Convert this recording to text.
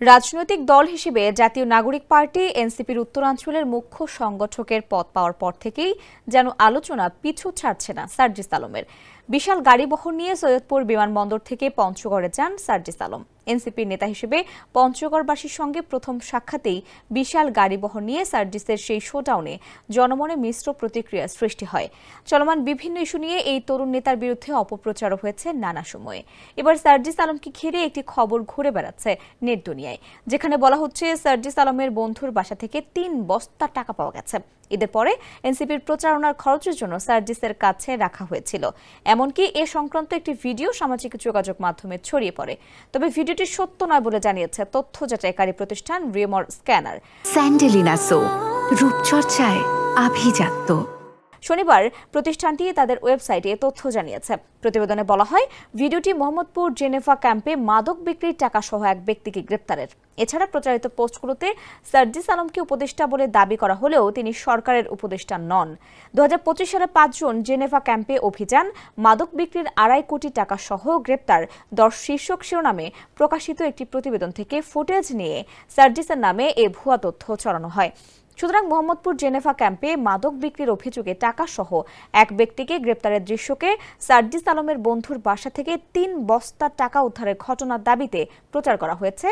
রাজনৈতিক দল হিসেবে জাতীয় নাগরিক পার্টি, এনসিপির উত্তরাঞ্চলের মুখ্য সংগঠকের পদ পাওয়ার পর থেকেই যেন আলোচনা পিছু ছাড়ছে না সার্জিস আলমের। বিশাল গাড়ি বহর নিয়ে সৈয়দপুর বিমানবন্দর থেকে পঞ্চগড়ে যান সার্জিস আলম। এনসিপির নেতা হিসেবে পঞ্চগড়বাসীর সঙ্গে প্রথম সাক্ষাতেই বিশাল গাড়ি বহর নিয়ে সার্জিসের সেই শোডাউনে জনমনে মিশ্র প্রতিক্রিয়া সৃষ্টি হয়। চলমান বিভিন্ন ইস্যু নিয়ে এই তরুণ নেতার বিরুদ্ধে অপপ্রচারও হয়েছে নানা সময়ে। এবার সার্জিস আলমকে ঘিরে একটি খবর ঘুরে বেড়াচ্ছে নেট দুনিয়ায়, যেখানে বলা হচ্ছে সার্জিস আলমের বন্ধুর বাসা থেকে তিন বস্তা টাকা পাওয়া গেছে। এদের পরে এনসিপির প্রচারণার খরচের জন্য সার্জিসের কাছে রাখা হয়েছিল। এমনকি এ সংক্রান্ত একটি ভিডিও সামাজিক যোগাযোগ মাধ্যমে ছড়িয়ে পড়ে। তবে ভিডিওটি সত্য নয় বলে জানিয়েছে তথ্য যাচাইকারী প্রতিষ্ঠান রিমর স্ক্যানার। স্যান্ডেলিনা সো রূপচর্চায় আভিজাত্য। শনিবার প্রতিষ্ঠানটি তাদের ওয়েবসাইটে তথ্য জানিয়েছে। প্রতিবেদনে বলা হয়, ভিডিওটি মোহাম্মদপুর জেনেভা ক্যাম্পে মাদক বিক্রির টাকা সহ এক ব্যক্তিকে গ্রেপ্তারের। এছাড়া প্রচারিত পোস্টগুলোতে সার্জিস আলমকে উপদেষ্টা বলে দাবি করা হলেও তিনি সরকারের উপদেষ্টা নন। দু হাজার পঁচিশ সালে পাঁচজন জেনেভা ক্যাম্পে অভিযান, মাদক বিক্রির আড়াই কোটি টাকা সহ গ্রেপ্তার দশ শীর্ষক শিরোনামে প্রকাশিত একটি প্রতিবেদন থেকে ফুটেজ নিয়ে সার্জিসের নামে এ ভুয়া তথ্য ছড়ানো হয়। সুতরাং মোহাম্মদপুর জেনেভা ক্যাম্পে মাদক বিক্রির অভিযোগে টাকা সহ এক ব্যক্তিকে গ্রেপ্তারের দৃশ্যকে সার্জিস আলমের বন্ধুর বাসা থেকে তিন বস্তা টাকা উদ্ধারের ঘটনার দাবিতে প্রচার করা হয়েছে